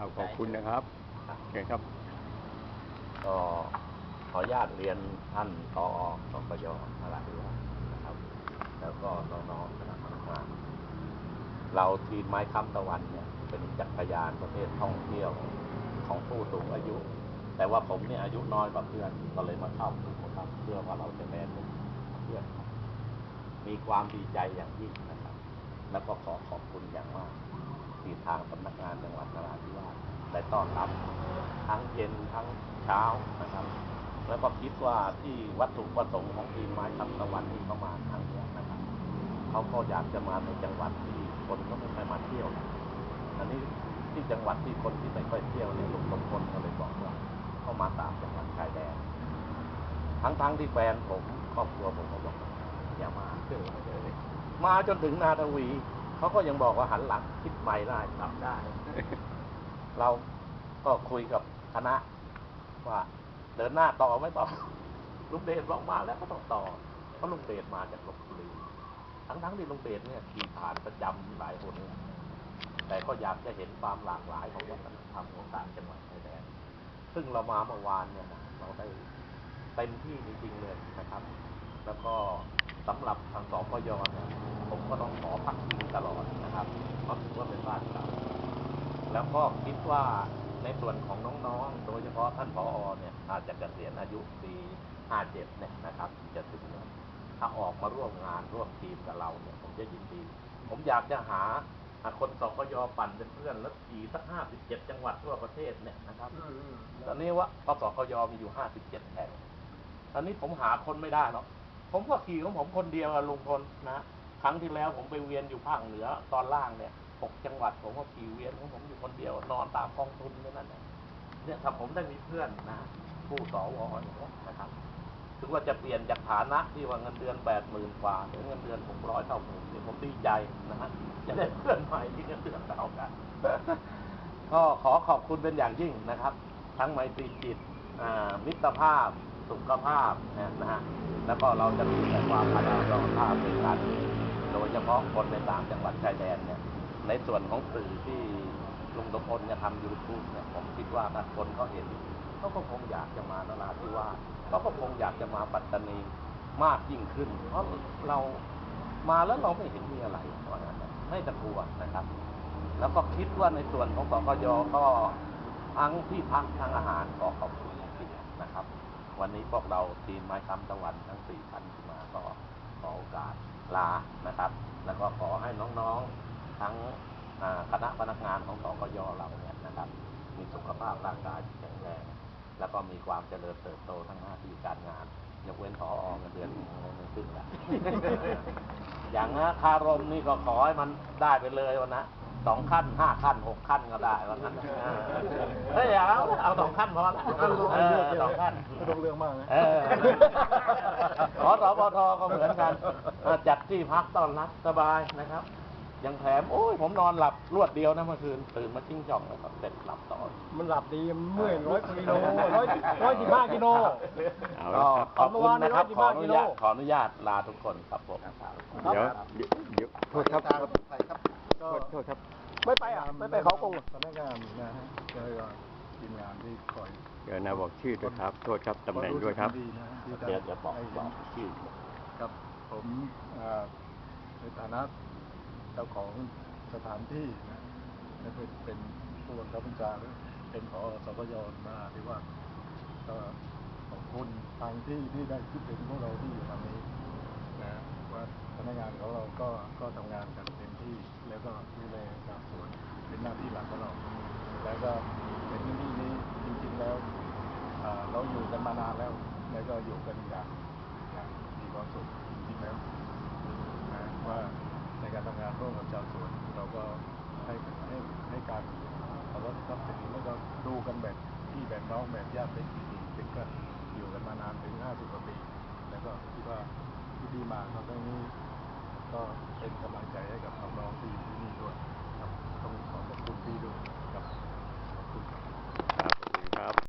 เอาขอบคุณนะครับโอเคครับก็ขออนุญาตเรียนท่านตอสปยนราธิวาสนะครับ แล้วก็น้องๆคณะพนักงานเราทีมไม้ค้ำตะวันเนี่ย เป็นจักรยานประเภทท่องเที่ยวของผู้สูงอายุ แต่ว่าผมเนี่ยอายุน้อยกว่าเพื่อนก็เลยมาเข้าผู้ครับเพื่อว่าเราจะแมนเป็นเพื่อนมีความดีใจอย่างยิ่งนะครับ แล้วก็ขอขอบคุณอย่างมาก ที่ทางสำนักงานจังหวัดนราธิวาสได้ต้อนรับทั้งเย็นทั้งเช้านะครับ แล้วก็คิดว่าที่วัตถุประสงค์ของทีมไม้คำตะวันที่เขามาครั้งนี้นะครับเขาก็อยากจะมาในจังหวัดที่คนก็ไม่ค่อยมาเที่ยว อันนี้ที่จังหวัดที่คนที่ไม่ค่อยเที่ยวเนี่ยลุงสมพลก็เลยบอกว่าเขามาตามจังหวัดชายแดนทั้งทั้งๆที่แฟนผมครอบครัวผมก็บอกอย่ามาเที่ยวเลยมาจนถึงนาทวี เขาก็ยังบอกว่าหันหลังคิดใหม่ได้ทำได้ เราก็คุยกับคณะ ว่าเดินหน้าต่อไม่ต่อลุงเดชบอกมาแล้วก็ต้องต่อ เพราะลุงเดชมาจากลบบุรีทั้งๆที่ลุงเดชเนี่ยขี่ผ่านประจำหลายคนเนี่ยแต่ก็อยากจะเห็นความหลากหลายของวัฒนธรรมของต่างจังหวัดชายแดนซึ่งเรามาเมื่อวานเนี่ยนะเราได้เต็มที่จริงๆเลยนะครับ แล้วก็ สำหรับทางสปยเนี่ยผมก็ต้องขอพักพิงตลอดนะครับเพราะถือว่าเป็นบ้านเราแล้วก็คิดว่าในส่วนของน้องๆ โดยเฉพาะท่านผอเนี่ยอาจจะเกษียณอายุปี57เนี่ยนะครับจะถึงเนี่ยถ้าออกมาร่วมงานร่วมทีมกับเราเนี่ยผมจะยินดี ผมอยากจะหาหาคนสปยปั่นเป็นเพื่อนแล้วขี่สัก57จังหวัดทั่วประเทศเนี่ยนะครับตอนนี้ว่าปสกยมีอยู่57แห่งตอนนี้ผมหาคนไม่ได้หรอก ผมก็ขี่ของผมคนเดียวลุงพลนะครั้งที่แล้วผมไปเวียนอยู่ภาคเหนือตอนล่างเนี่ยหกจังหวัดผมก็ขี่เวียนของผมอยู่คนเดียวนอนตามกองทุนแค่นั้นเองเนี่ยถ้าผมได้มีเพื่อนนะผู้สวอย่างเงี้ยนะครับถึงว่าจะเปลี่ยนจากฐานะที่ว่าเงินเดือนแปดหมื่นกว่าถึงเงินเดือนหกร้อยเท่าผมเนี่ยผมดีใจนะฮะจะได้เพื่อนใหม่ที่เงินเดือนเท่ากันก็ขอขอบคุณเป็นอย่างยิ่งนะครับ ทั้งไมตรีจิตมิตรภาพ สุขภาพนะฮะแล้วก็เราจะมีแต่ความพยายามภาพในการโดยเฉพาะคนในต่างจังหวัดชายแดนเนี่ยในส่วนของสื่อที่ลุงสมพลจะทำยูทูบเนี่ยผมคิดว่าถ้าคนเขาเห็นเขาก็คงอยากจะมานราธิวาสเขาก็คงอยากจะมาปัตตานีมากยิ่งขึ้น เพราะเรามาแล้วเราไม่เห็นมีอะไรเพราะนั้นไม่ตะกลัวนะครับ แล้วก็คิดว่าในส่วนของสกยก็ทั้งที่พักทั้งอาหารขอขอบคุณจริงนะครับ วันนี้พวกเราทีมไม้คำตะวันทั้งสี่ท่านที่มาก็ขอโอกาสลานะครับ แล้วก็ขอให้น้องๆทั้งคณะพนักงานของสกยเราเนี่ยนะครับ มีสุขภาพร่างกายแข็งแรงแล้วก็มีความเจริญเติบโตทั้งหน้าที่การงานยกเว้นพอเงินเดือนขึ้นละอย่างนะคารมนี่ก็ขอให้มันได้ไปเลยวันนะ สองขั้นห้าขั้นหกขั้นก็ได้วันนั้นเฮ้ยเอาเอาสองขั้นพอละเออสองขั้นไม่ต้องเรื่องมากนะเออขอสปทก็เหมือนกันเออจัดที่พักต้อนรับสบายนะครับยังแถมโอ้ยผมนอนหลับรวดเดียวนะเมื่อคืนตื่นมาจิ้งจ่องแล้วก็เสร็จหลับต่อ มันหลับดีมันเมื่อยร้อยกิโลร้อยร้อยสิบห้ากิโลเอาก็ละครับขอบคุณนะครับขออนุญาต115ขออนุญาตลาทุกคนครับผมเดี๋ยวเดี๋ยวเดี๋ยวโทษครับก็ โทษโทษครับ ไม่ไปอะ ไม่ไปเขาคงพนักงานนะฮะแล้วก็ทีมงานที่คอยเดี๋ยวนะบอกชื่อด้วยครับ โทษครับตำแหน่งด้วยครับดีนะที่ได้เดี๋ยวจะบอกให้บอกชื่อครับผมอ่าในฐานะเจ้าของสถานที่นะและเป็นเป็นผู้บังคับบัญชาหรือเป็นผอสปยมาที่ว่าก็ขอบคุณทางที่ที่ได้คิดถึงพวกเราที่อยู่ตรงนี้นะว่า พนักงานของเราก็ก็ทำงานกันเต็มที่ แล้วก็ดูแลชาวสวนเป็นหน้าที่หลักของเรา แล้วก็เป็นที่นี่นี้จริงๆแล้วเราอยู่กันมานานแล้ว แล้วก็อยู่กันอย่างอย่างมีความสุขจริงๆแล้วนะว่าในการทำงานร่วมกับชาวสวน เราก็ให้ให้ให้การเคารพนับถือแล้วก็ดูกันแบบพี่แบบน้องแบบญาติเป็นจริงๆเป็นกันอยู่กันมานานถึง 50 กว่าปี แล้วก็คิดว่าที่ดีมาครั้งนี้ เป็นกำลังใจให้กับน้องที่อยู่ที่นี่ด้วยครับต้องขอขอบคุณพี่ด้วย